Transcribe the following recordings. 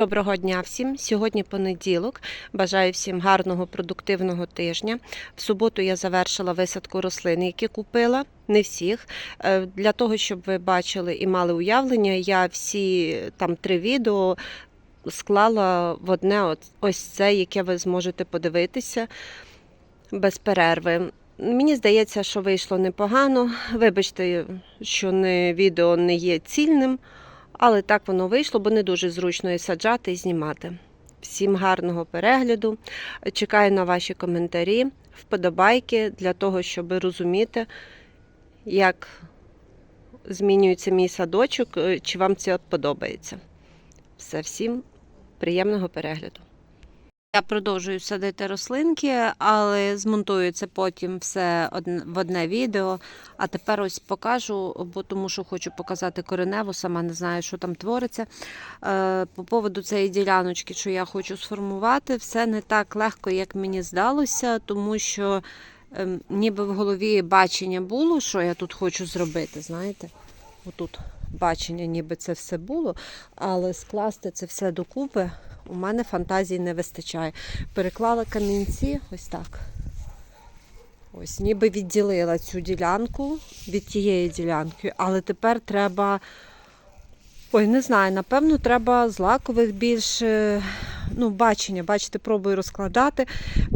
Доброго дня всім! Сьогодні понеділок. Бажаю всім гарного продуктивного тижня. В суботу я завершила висадку рослин, які купила. Не всіх. Е, Для того, щоб ви бачили і мали уявлення, я всі там три відео склала в одне ось це, яке ви зможете подивитися без перерви. Мені здається, що вийшло непогано. Вибачте, що не відео не є цільним. Але так воно вийшло, бо не дуже зручно і саджати і знімати. Всім гарного перегляду. Чекаю на ваші коментарі, вподобайки для того, щоб розуміти, як змінюється мій садочок, е, чи вам це подобається. Все, всім приємного перегляду. Я продовжую садити рослинки, але змонтую це потім все в одне відео. А тепер ось покажу, бо тому що хочу показати кореневу, сама не знаю, що там твориться. Е, По поводу цієї діляночки, що я хочу сформувати, все не так легко, як мені здалося, тому що ем, ніби в голові бачення було, що я тут хочу зробити. Знаєте, отут бачення, ніби це все було, але скласти це все докупи. У мене фантазії не вистачає. Переклала камінці ось так. Ось, ніби відділила цю ділянку від тієї ділянки, але тепер треба. Ой, не знаю, напевно, треба з лакових більше ну, бачення. Бачите, пробую розкладати.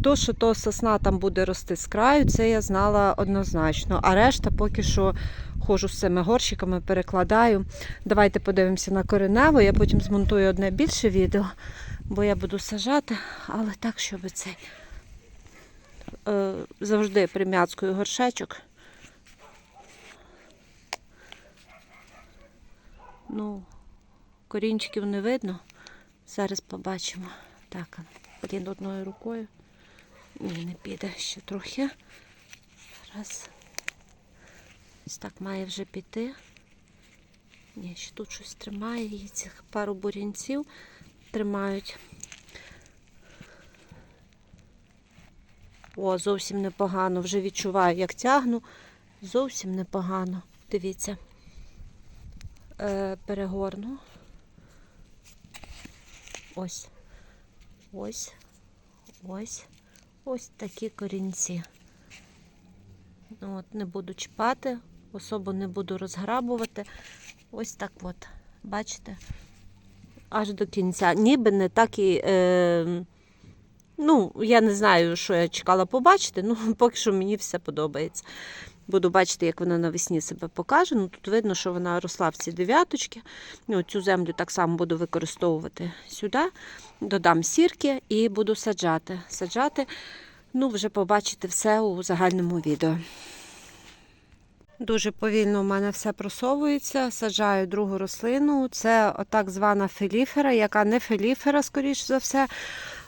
То, що то сосна там буде рости з краю, це я знала однозначно. А решта поки що ходжу з цими горщиками, перекладаю. Давайте подивимося на кореневу. Я потім змонтую одне більше відео, бо я буду сажати, але так, щоб цей е, завжди прим'яцкою горшечок. Ну, корінчиків не видно. Зараз побачимо. Так, один одною рукою. Ні, не піде ще трохи. Раз. Ось так має вже піти. Ні, ще тут щось тримає. Її цих пару бурінців тримають. О, зовсім непогано. Вже відчуваю, як тягну. Зовсім непогано. Дивіться. Е, перегорну. Ось. Ось. Ось. Ось такі корінці. Ну, От, не буду чіпати, особо не буду розграбувати. Ось так от. Бачите? Аж до кінця. Ніби не так і. Е, ну, я не знаю, що я чекала побачити, ну поки що мені все подобається. Буду бачити, як вона навесні себе покаже. Ну, тут видно, що вона росла в ці дев'яточки. Ну, цю землю так само буду використовувати сюди. Додам сірки і буду саджати. Саджати, ну, вже побачите все у загальному відео. Дуже повільно у мене все просовується. Саджаю другу рослину. Це так звана феліфера, яка не феліфера, скоріш за все.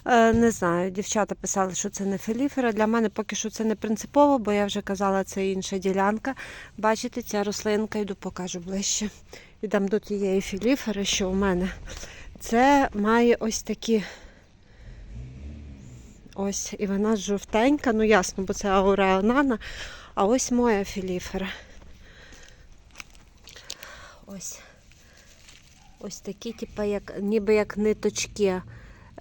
Е, Не знаю, дівчата писали, що це не феліфера. Для мене поки що це не принципово, бо я вже казала, це інша ділянка. Бачите, ця рослинка, йду покажу ближче. Йдемо до тієї феліфери, що у мене. Це має ось такі. Ось, і вона жовтенька, ну ясно, бо це ауреонана. А ось моя філіфера. Ось. Ось такі, типу, як, ніби як ниточки.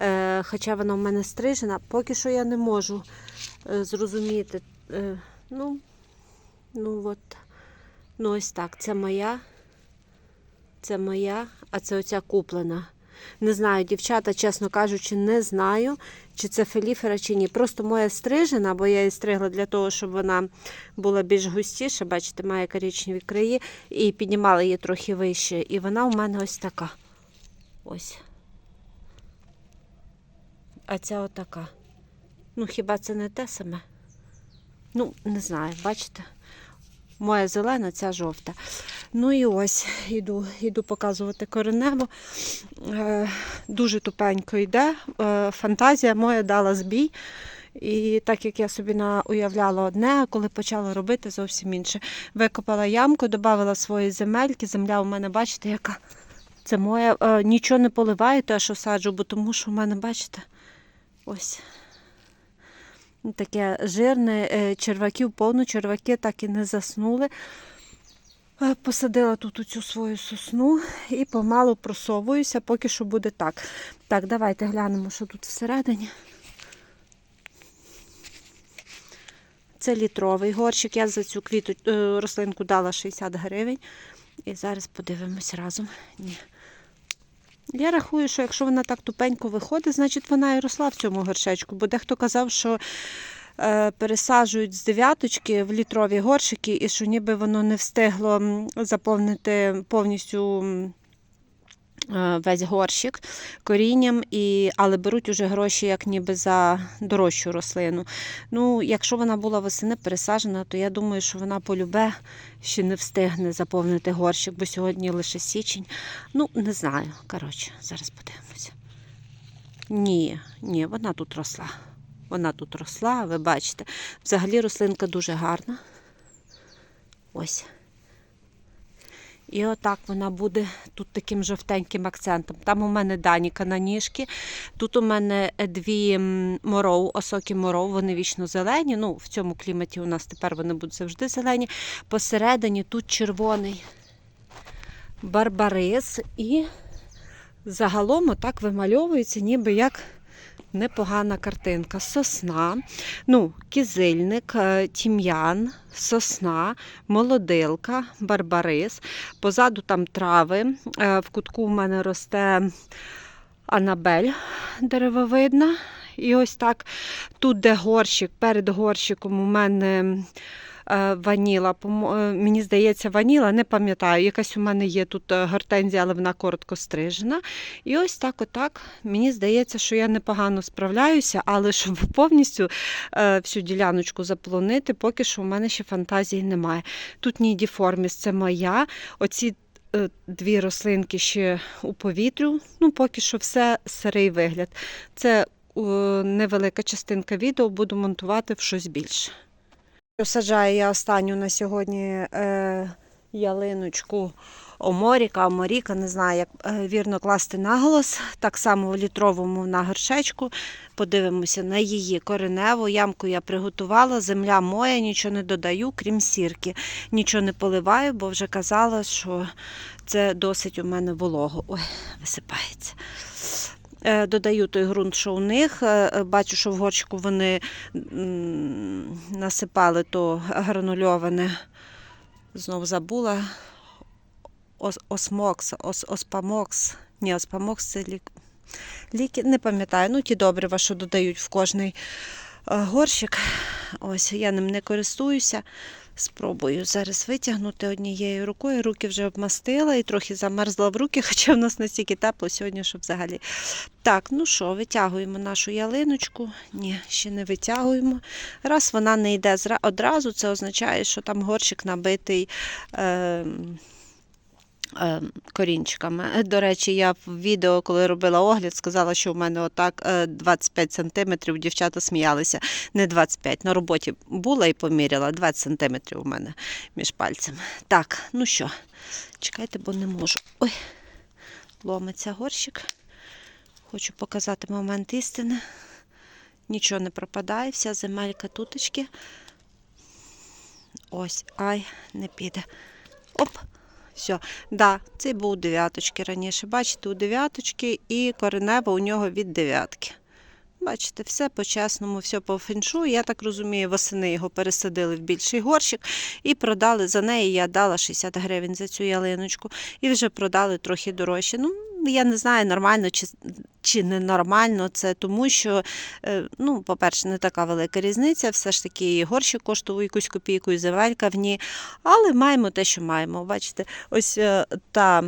Е, хоча вона в мене стрижена, поки що я не можу е, зрозуміти. Е, ну, ну от. Ну ось так. Це моя. Це моя, а це оця куплена. Не знаю, дівчата, чесно кажучи, не знаю, чи це феліфера, чи ні. Просто моя стрижена, бо я її стригла для того, щоб вона була більш густіша. Бачите, має коричневі краї. І піднімала її трохи вище. І вона у мене ось така. Ось. А ця отака. Ну, хіба це не те саме? Ну, не знаю, бачите? Моя зелена, ця жовта. Ну і ось іду, іду показувати коренево. Е, дуже тупенько йде. Е, фантазія моя дала збій. І так як я собі уявляла одне, а коли почала робити зовсім інше. Викопала ямку, додала свої земельки. Земля у мене, бачите, яка це моя. Е, нічого не поливаю, те, що саджу, бо тому що у мене, бачите, ось таке жирне, е, черваків повно, черваки так і не заснули. Е, Посадила тут оцю свою сосну і помалу просовуюся, поки що буде так. Так, давайте глянемо, що тут всередині. Це літровий горщик. Я за цю квіту е, рослинку дала 60 гривень. І зараз подивимось разом. Ні. Я рахую, що якщо вона так тупенько виходить, значить вона і росла в цьому горшечку. Бо дехто казав, що е, пересаджують з дев'яточки в літрові горшики, і що ніби воно не встигло заповнити повністю. Е, Весь горщик корінням, і, але беруть уже гроші як ніби за дорожчу рослину. Ну, якщо вона була восени пересаджена, то я думаю, що вона полюбе ще не встигне заповнити горщик, бо сьогодні лише січень. Ну, не знаю. Коротше, зараз подивимося. Ні, ні, вона тут росла. Вона тут росла, ви бачите. Взагалі рослинка дуже гарна. Ось. І отак вона буде тут таким жовтеньким акцентом. Там у мене Даніка на ніжки. Тут у мене дві моров, осокі моров, вони вічно зелені. Ну, в цьому кліматі у нас тепер вони будуть завжди зелені. Посередині тут червоний барбарис. І загалом отак вимальовується, ніби як непогана картинка. Сосна, ну, кізильник, е, тім'ян, сосна, молодилка, барбарис. Позаду там трави. Е, В кутку в мене росте анабель деревовидна. І ось так тут, де горщик, перед горщиком у мене ваніла. Е, Мені здається, ваніла, не пам'ятаю. Якась у мене є тут е, гортензія, але вона коротко стрижена. І ось так, отак. Мені здається, що я непогано справляюся, але щоб повністю е, всю діляночку заполонити, поки що у мене ще фантазії немає. Тут Нідіформіс, це моя. Оці е, дві рослинки ще у повітрю. Ну, поки що все сирий вигляд. Це е, невелика частинка відео, буду монтувати в щось більше. Саджаю я останню на сьогодні е, ялиночку Оморіка, Оморіка, не знаю, як е, вірно класти наголос. Так само в літровому на горшечку. Подивимося на її кореневу. Ямку я приготувала, земля моя, нічого не додаю, крім сірки. Нічого не поливаю, бо вже казала, що це досить у мене волого. Ой, висипається. Е, Додаю той ґрунт, що у них. Е, е, Бачу, що в горщику вони насипали то гранульоване. Знову забула. Ос, осмокс, ос, оспамокс. Ні, оспамокс це лік. ліки. Не пам'ятаю. Ну, ті добрива, що додають в кожний горщик. Ось я ним не користуюся. Спробую зараз витягнути однією рукою. Руки вже обмастила і трохи замерзла в руки, хоча в нас настільки тепло сьогодні, що взагалі. Так, ну що, витягуємо нашу ялиночку. Ні, ще не витягуємо. Раз вона не йде одразу, це означає, що там горщик набитий. Е- Корінчиками. Е, До речі, я в відео, коли робила огляд, сказала, що в мене отак е, 25 сантиметрів. Дівчата сміялися. Не 25. На роботі була і поміряла. 20 сантиметрів у мене між пальцями. Так, ну що, чекайте, бо не можу. Ой, ломиться горщик. Хочу показати момент істини. Нічого не пропадає, вся земелька туточки. Ось, ай, не піде. Оп, все. Да, це був дев'яточки раніше. Бачите, у дев'яточки і коренева у нього від дев'ятки. Бачите, все по-чесному, все по феншу. Я так розумію, восени його пересадили в більший горщик і продали за неї. Я дала 60 гривень за цю ялиночку і вже продали трохи дорожче. Ну, я не знаю, нормально чи, чи не нормально це, тому що, е, ну, по-перше, не така велика різниця. Все ж таки, і горщик коштував якусь копійку, і земелька в ній. Але маємо те, що маємо. Бачите, ось е, та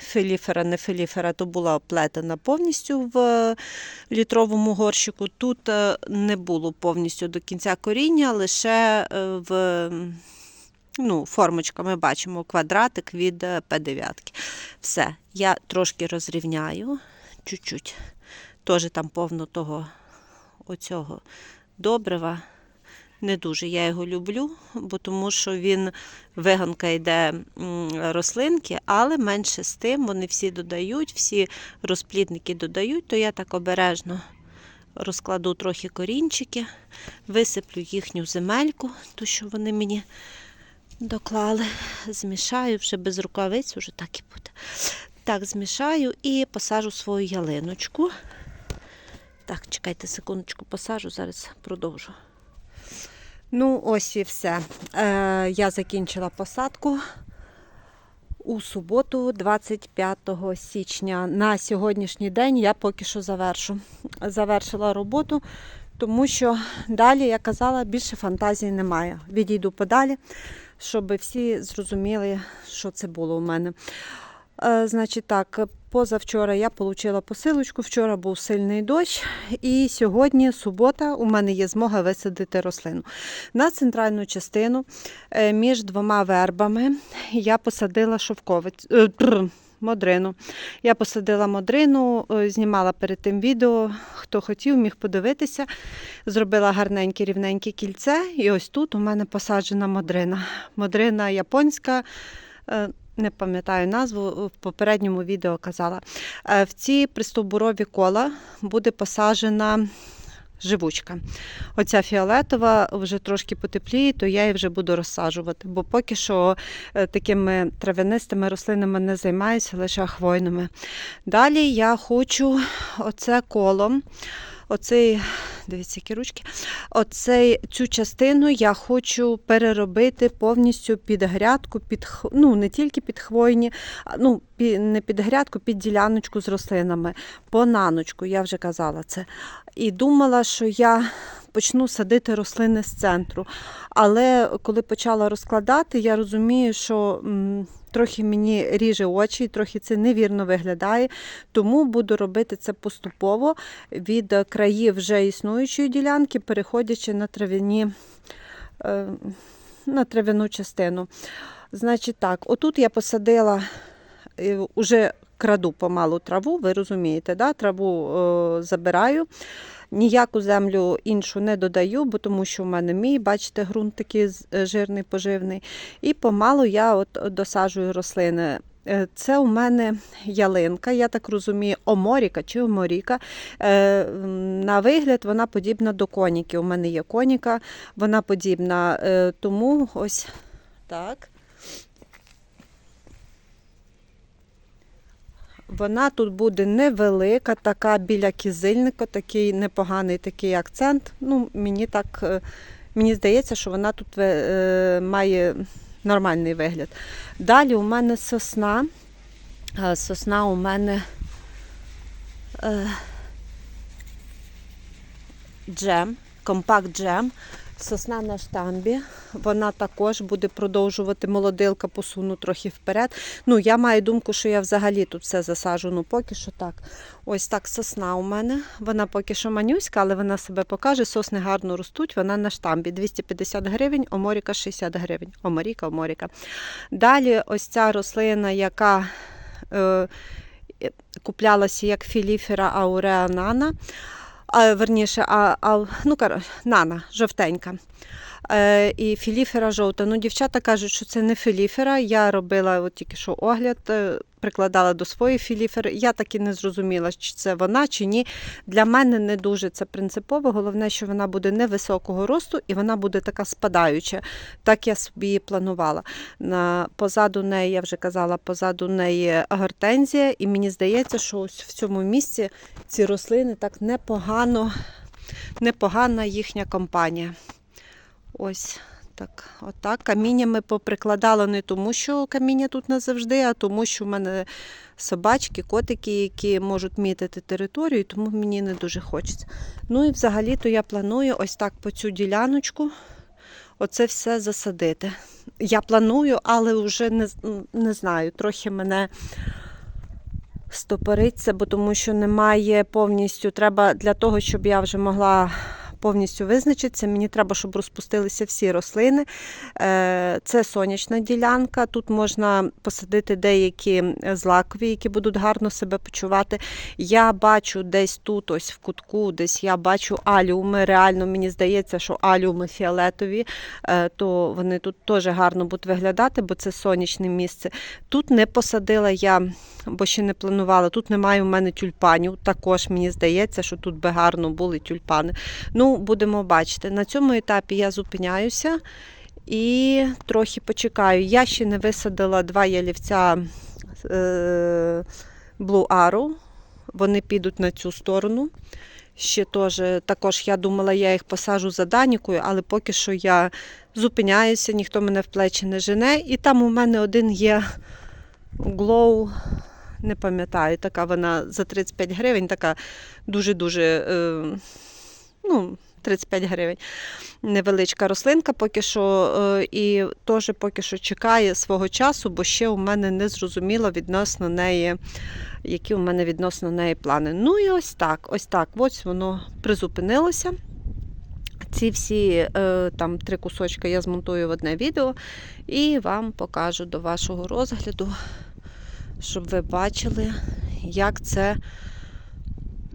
феліфера, не феліфера, то була оплетена повністю в літровому горщику. Тут е, не було повністю до кінця коріння, лише в ну, формочка ми бачимо квадратик від е, П9. Все, я трошки розрівняю, чуть-чуть. Теж там повно того оцього добрива. Не дуже я його люблю, бо тому що він виганка йде рослинки, але менше з тим вони всі додають, всі розплідники додають, то я так обережно розкладу трохи корінчики, висиплю їхню земельку, то що вони мені Доклали, змішаю вже без рукавиць, вже так і буде. Так, змішаю і посажу свою ялиночку. Так, чекайте секундочку, посажу, зараз продовжу. Ну, ось і все. Е, я закінчила посадку у суботу, 25 січня. На сьогоднішній день я поки що завершу. Завершила роботу, тому що далі, я казала, більше фантазії немає. Відійду подалі, щоб всі зрозуміли, що це було у мене. Е, Значить так, позавчора я отримала посилочку, вчора був сильний дощ, і сьогодні, субота, у мене є змога висадити рослину. На центральну частину е, між двома вербами я посадила шовковець. е, Модрину. Я посадила модрину, знімала перед тим відео. Хто хотів, міг подивитися. Зробила гарненьке рівненьке кільце. І ось тут у мене посаджена модрина. Модрина японська. Не пам'ятаю назву, в попередньому відео казала. Е, В ці пристовбурові кола буде посаджена живучка. Оця фіолетова вже трошки потепліє, то я її вже буду розсаджувати. Бо поки що е, такими травянистими рослинами не займаюся, лише хвойними. Далі я хочу оце колом. Оцей, дивіться, які ручки. Оцей, цю частину я хочу переробити повністю під грядку, під, ну, не тільки під хвойні, ну, не під грядку, під діляночку з рослинами. По наночку, я вже казала це. І думала, що я почну садити рослини з центру. Але коли почала розкладати, я розумію, що трохи мені ріже очі, трохи це невірно виглядає. Тому буду робити це поступово від країв вже існуючої ділянки, переходячи на трав'яні. е, На трав'яну частину. Значить так, отут я посадила е, уже краду помалу траву, ви розумієте, да? траву е, забираю. Ніяку землю іншу не додаю, бо тому що в мене мій, бачите, ґрунт такий е, жирний, поживний. І помалу я от досаджую рослини. Е, Це у мене ялинка, я так розумію, оморіка чи оморіка. Е, На вигляд вона подібна до коніки. У мене є коніка, вона подібна. Тому ось так. Вона тут буде невелика, така біля кізильника, такий непоганий такий акцент. Ну, мені так е, мені здається, що вона тут е, має нормальний вигляд. Далі у мене сосна. Е, Сосна у мене джем, компакт джем. Сосна на штамбі. Вона також буде продовжувати молодилка, посуну трохи вперед. Ну, я маю думку, що я взагалі тут все засаджу. Ну, поки що так. Ось так сосна у мене. Вона поки що манюська, але вона себе покаже. Сосни гарно ростуть. Вона на штамбі 250 гривень, оморіка 60 гривень. Оморіка, оморіка. Далі ось ця рослина, яка е, куплялася як філіфера ауреа нана. А, верніше, а, а, ну, кара, нана, жовтенька. Е, і філіфера жовта. Ну, дівчата кажуть, що це не філіфера. Я робила от тільки що огляд, е, прикладала до своєї філіфери. Я так і не зрозуміла, чи це вона, чи ні. Для мене не дуже це принципово. Головне, що вона буде невисокого росту і вона буде така спадаюча. Так я собі планувала. На, позаду неї, я вже казала, позаду неї гортензія, і мені здається, що ось в цьому місці ці рослини так непогано, непогана їхня компанія. Ось так, отак. Каміння ми поприкладали не тому, що каміння тут назавжди, а тому, що в мене собачки, котики, які можуть мітити територію, тому мені не дуже хочеться. Ну і взагалі-то я планую ось так по цю діляночку оце все засадити. Я планую, але вже не, не знаю, трохи мене стопориться, бо тому що немає повністю. Треба для того, щоб я вже могла повністю визначитися, мені треба, щоб розпустилися всі рослини. Е, Це сонячна ділянка. Тут можна посадити деякі злакові, які будуть гарно себе почувати. Я бачу десь тут, ось в кутку, десь я бачу аліуми. Реально мені здається, що аліуми фіолетові, е, то вони тут теж гарно будуть виглядати, бо це сонячне місце. Тут не посадила я, бо ще не планувала. Тут немає у мене тюльпанів. Також мені здається, що тут би гарно були тюльпани. Ну, будемо бачити. На цьому етапі я зупиняюся І трохи почекаю. Я ще не висадила два ялівця е, Blue Arrow. Вони підуть на цю сторону. Ще теж, також я думала, я їх посажу за Данікою, але поки що я зупиняюся, ніхто мене в плечі не жене. І там у мене один є Glow, не пам'ятаю, така вона за 35 гривень, така дуже-дуже, е, ну, 35 гривень. Невеличка рослинка поки що, е, і теж поки що чекає свого часу, бо ще у мене не зрозуміло відносно неї, які у мене відносно неї плани. Ну і ось так, ось так, ось воно призупинилося. Ці всі е, там три кусочки я змонтую в одне відео і вам покажу до вашого розгляду, щоб ви бачили, як це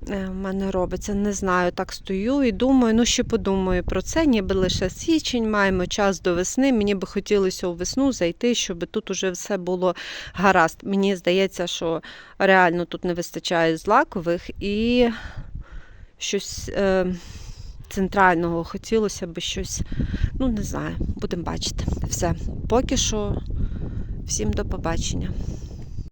е, в мене робиться. Не знаю, так стою і думаю, ну ще подумаю про це, ніби лише січень, маємо час до весни. Мені би хотілося у весну зайти, щоб тут уже все було гаразд. Мені здається, що реально тут не вистачає злакових і щось. Е, Центрального хотілося б щось, ну не знаю, будемо бачити. Все. Поки що, всім до побачення.